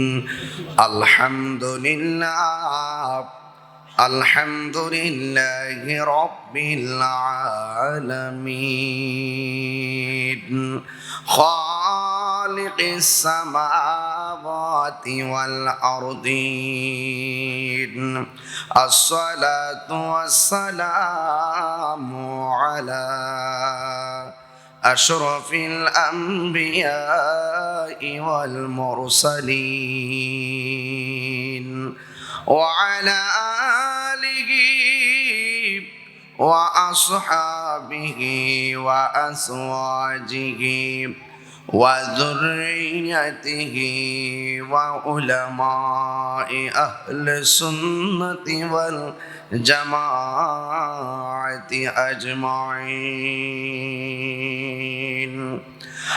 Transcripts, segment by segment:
الحمد لله الحمد لله رب العالمين خالق السماوات والأرض الصلاة والسلام على أشرف الأنبياء والمرسلين وعلى آله وأصحابه وأزواجه وذريته وعلماء أهل السنة والجماعة أجمعين.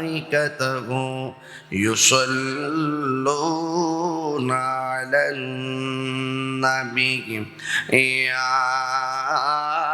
وملائكته يصلون على النبي يا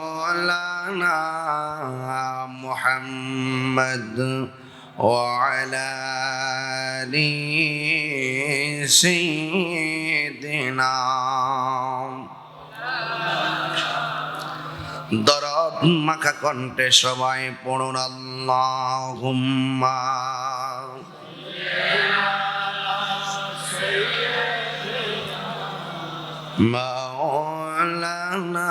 مولانا محمد وعلى آل سيدنا দরদ মাখা কণ্ঠে সবাই পড়ুন আল্লাহুম্মা مولانا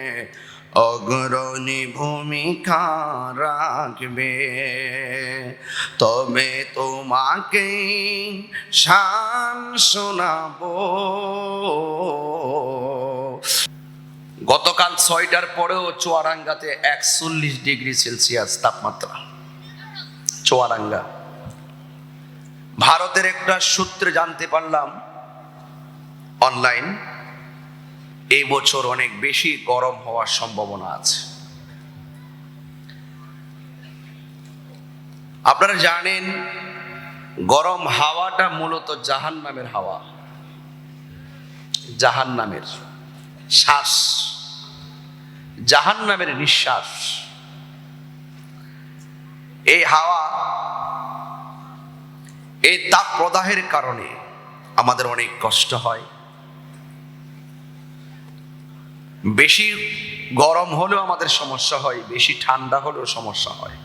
অগ্রণী ভূমিকা রাখবে। তবে তোমাকে শান গতকাল ছয়টার পরেও চুয়ারাঙ্গাতে একচল্লিশ ডিগ্রি সেলসিয়াস তাপমাত্রা। চুয়ারাঙ্গা ভারতের একটা সূত্রে জানতে পারলাম, অনলাইন। এই বছর অনেক বেশি গরম হওয়ার সম্ভাবনা আছে। আপনারা জানেন, গরম হাওয়াটা মূলত জাহান নামের হাওয়া। জাহান নামের শ্বাস। জাহান নামের নিঃশ্বাস। এই হাওয়া, এই তাপ প্রদাহের কারণে আমাদের অনেক কষ্ট হয়। বেশি গরম হলেও আমাদের সমস্যা হয়, বেশি ঠান্ডা হলেও সমস্যা হয়।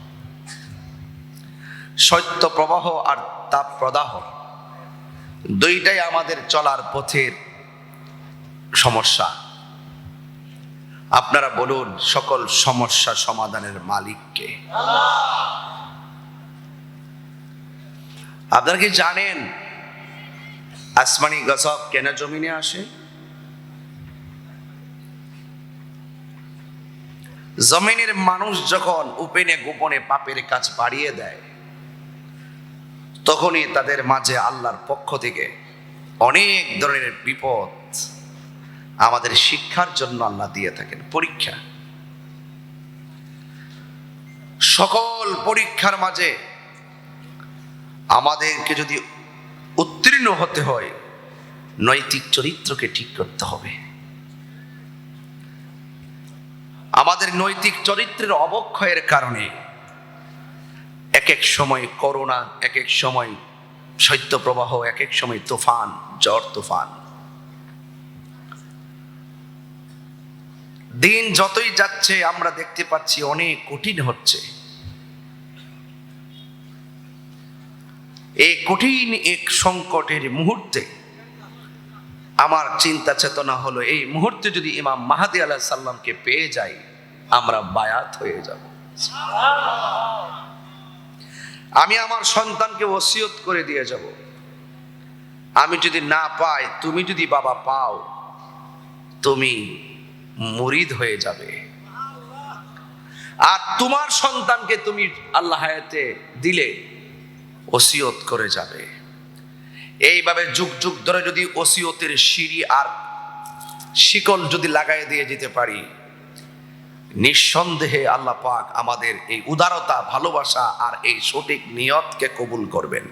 শৈত্য প্রবাহ আর তাপ প্রদাহ দুইটাই আমাদের চলার পথের সমস্যা। আপনারা বলুন, সকল সমস্যা সমাধানের মালিককে। আপনারা কি জানেন আসমানি গজব কেন জমিনে আসে? জমিনের মানুষ যখন উপেনে গোপনে পাপের কাজ বাড়িয়ে দেয়, তখনই তাদের মাঝে আল্লাহর পক্ষ থেকে অনেক ধরনের বিপদ আমাদের শিক্ষার জন্য আল্লাহ দিয়ে থাকেন, পরীক্ষা। সকল পরীক্ষার মাঝে আমাদেরকে যদি উত্তীর্ণ হতে হয়, নৈতিক চরিত্রকে ঠিক করতে হবে। আমাদের নৈতিক চরিত্রের অবক্ষয়ের কারণে এক এক সময় করোনা এক এক সময় শৈত্যপ্রবাহ এক এক সময় তুফান জ্বর তুফান। দিন যতই যাচ্ছে, আমরা দেখতে পাচ্ছি অনেক কঠিন হচ্ছে। এই কঠিন এক সংকটের মুহূর্তে আমার চিন্তা চেতনা হলো, এই মুহূর্তে যদি ইমাম মাহাদি আলাহ সাল্লামকে পেয়ে যাই, আমরা বায়াত হয়ে যাব। আমি আমার সন্তানকে ওসিয়ত করে দিয়ে যাব। আমি যদি না পাই, তুমি যদি বাবা পাও, তুমি মুরিদ হয়ে যাবে। আর তোমার সন্তানকে তুমি আল্লাহ দিলে, ওসিয়ত করে যাবে। এইভাবে যুগ যুগ ধরে যদি ওসিয়তের সিঁড়ি আর শিকল যদি লাগাই দিয়ে যেতে পারি, নিঃসন্দেহে আল্লাহ পাক আমাদের এই উদারতা, ভালোবাসা আর এই সঠিক নিয়তকে কবুল করবেন।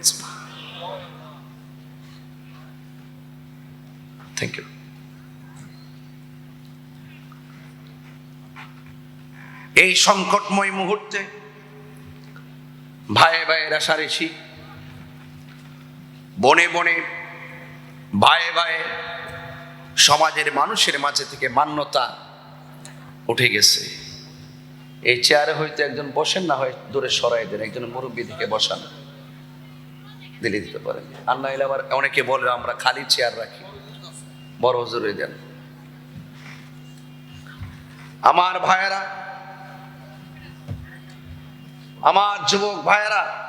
থ্যাংক ইউ এই সংকটময় মুহূর্তে ভাই ভাইয়ের আশারেশি বনে বনে ভাই ভাই সমাজের মানুষের মাঝে থেকে মান্যতা উঠে গেছে। এই চেয়ারে হয়তো একজন বসেন না, হয় দূরে সরাই দেন, একজন মুরব্বী থেকে বসান। দিলে দিতে পারেন। আর না আবার অনেকে বলে, আমরা খালি চেয়ার রাখি। বড় হুজুরে দেন। আমার ভাইয়েরা, আমার যুবক ভাইয়েরা